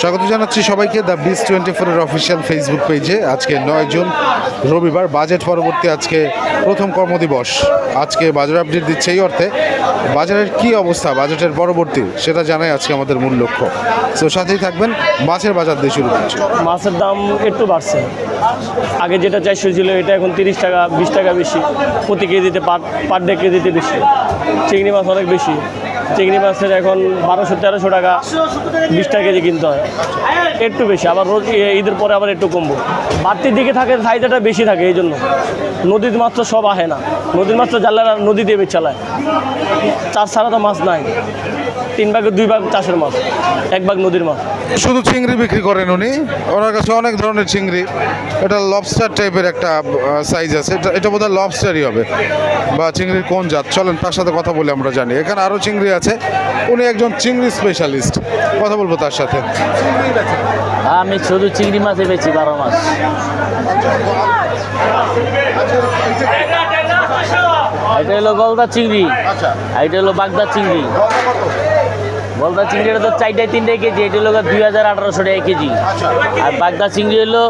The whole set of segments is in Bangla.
স্বাগত জানাচ্ছি সবাইকে দ্য বিস টোয়েন্টি ফোরের অফিসিয়াল ফেসবুক পেজে আজকে নয় জুন, রবিবার, বাজেট পরবর্তী আজকে প্রথম কর্মদিবস। আজকে বাজার আপডেট দিচ্ছে এই অর্থে। বাজারের কি অবস্থা, বাজেটের পরবর্তী, সেটা জানাই আজকে আমাদের মূল লক্ষ্য। তো সাথেই থাকবেন, মাছের বাজার দিয়ে শুরু করছি। মাছের দাম একটু বাড়ছে। আগে যেটা চারশো ছিল এটা এখন তিরিশ টাকা, বিশ টাকা বেশি। প্রতি কেজিতে পার পার ডে কেজিতে বেশি। চিংড়ি মাছ অনেক বেশি। চিংড়ি মাছের এখন বারোশো, তেরোশো টাকা, বিশ টাকা কেজি কিনতে হয়। একটু বেশি, আবার রোজ ঈদের পরে আবার একটু কমবো। বাড়তির দিকে থাকে চাহিদাটা বেশি থাকে, এই জন্য। নদীর মাছ তো সব আহে না। নদীর মাছ তো জাল্লারা নদী দিয়ে চালায় তার ছাড়া তো মাছ নাই। তিন ভাগের দুই ভাগ চাষের মাছ এক ভাগ নদীর মাছ। শুধু চিংড়ি বিক্রি করেন উনি? ওনার কাছে অনেক ধরনের চিংড়ি। এটা লবস্টার টাইপের একটা সাইজ আছে। এটা এটা বোধহয় লবস্টারই হবে। বা চিংড়ির কোন জাত? চলেন তার সাথে কথা বলে আমরা জানি। এখানে আরও চিংড়ি আছে। উনি একজন চিংড়ি স্পেশালিস্ট কথা বলব তার সাথে। আমি শুধু চিংড়ি মাছই বেচি বারো মাস এটা হলো গলদা চিংড়ি। আর এটা হলো বাগদা চিংড়ি। গলদা চিংড়িটা তো চারটায় তিনটায় কেজি, এটা হলো দুই হাজার আঠারোশো টাকা কেজি। আর বাগদা চিংড়ি হলো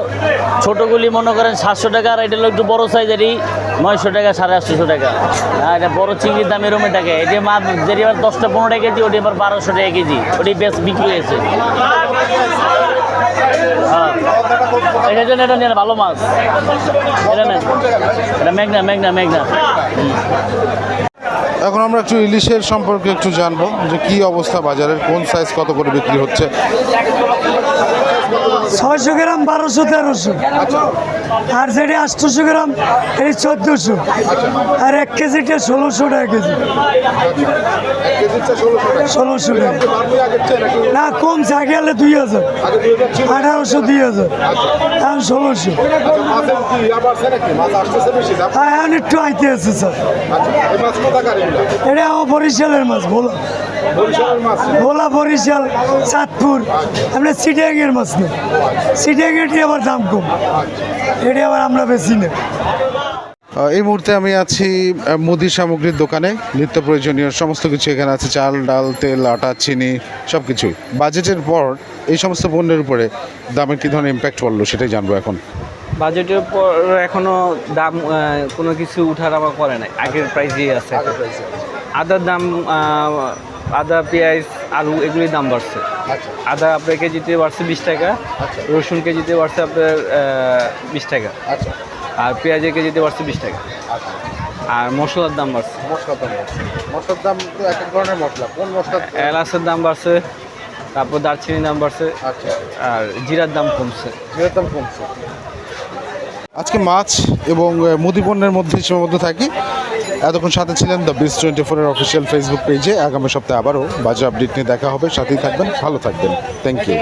ছোটোগুলি মনে করেন সাতশো টাকা, আর এটা হলো একটু বড়ো সাইজেরই নয়শো টাকা, সাড়ে আটশোশো টাকা। আর এটা বড় চিংড়ির দাম এরমে থাকে। এটা মাছ যেটি এবার দশটা পনেরো টাকা কেজি, ওটি এবার বারোশো টাকা কেজি। ওটি বেশ বিক্রি হয়েছে। হ্যাঁ। এটার জন্য এটা নিয়ে ভালো মাছ। এটা নেন। এটা মেঘনা মেঘনা মেঘনা এখন আমরা একটু ইলিশের সম্পর্কে একটু জানব যে কি অবস্থা বাজারের, কোন সাইজ কত করে বিক্রি হচ্ছে? ছয়শো গ্রাম, বারোশো, তেরোশো। আর যেটি আটশোশো গ্রাম এই চোদ্দোশো। আর এক কেজিটা ষোলোশো টাকা কেজি। ষোলোশো টাকা। না কমছে আগে হলে দুই হাজার। আঠারোশো, দুই হাজার। এখন ষোলোশো। হ্যাঁ এখন একটু আইতে আছে, স্যার। এটা আমার বরিশালের মাছ, ভোলা। ভোলা বরিশাল, চাঁদপুর। আপনার সিটিয়াংয়ের মাছ না সিটিয়াংয়েরটি আবার দাম কম। এটি আবার আমরা বেশি না এই মুহূর্তে আমি আছি মুদি সামগ্রীর দোকানে। নিত্য প্রয়োজনীয় সমস্ত কিছু এখানে আছে চাল ডাল তেল আটা চিনি সব কিছুই বাজেটের পর এই সমস্ত পণ্যের উপরে দামের কি ধরনের ইম্প্যাক্ট পড়ল সেটাই জানব এখন। বাজেটের পর এখনও দাম কোনো কিছু উঠানামা করে নাই। আগের প্রাইসই আছে। আদার দাম আদা পেঁয়াজ আলু এগুলির দাম বাড়ছে। আদা আপনার কেজিতে বাড়ছে বিশ টাকা রসুন কেজিতে বাড়ছে আপনার বিশ টাকা। আর পেঁয়াজের কেজিতে বাড়ছে বিশ টাকা। আর মশলার দাম বাড়ছে। মশলার দাম বাড়ছে। মশলার দাম তো এক এক ধরনের মশলা। কোন মশলা? এলাচের দাম বাড়ছে তারপর দারচিনির দাম বাড়ছে আচ্ছা। আর জিরার দাম কমছে। জিরার দাম কমছে। আজকে মাছ এবং মুদি পণ্যের মধ্যে সীমাবদ্ধ থাকি। এতক্ষণ সাথে ছিলেন দ্য বিস টোয়েন্টি ফোরের অফিসিয়াল ফেসবুক পেজে আগামী সপ্তাহে আবারও বাজার আপডেট নিয়ে দেখা হবে। সাথেই থাকবেন, ভালো থাকবেন। Thank you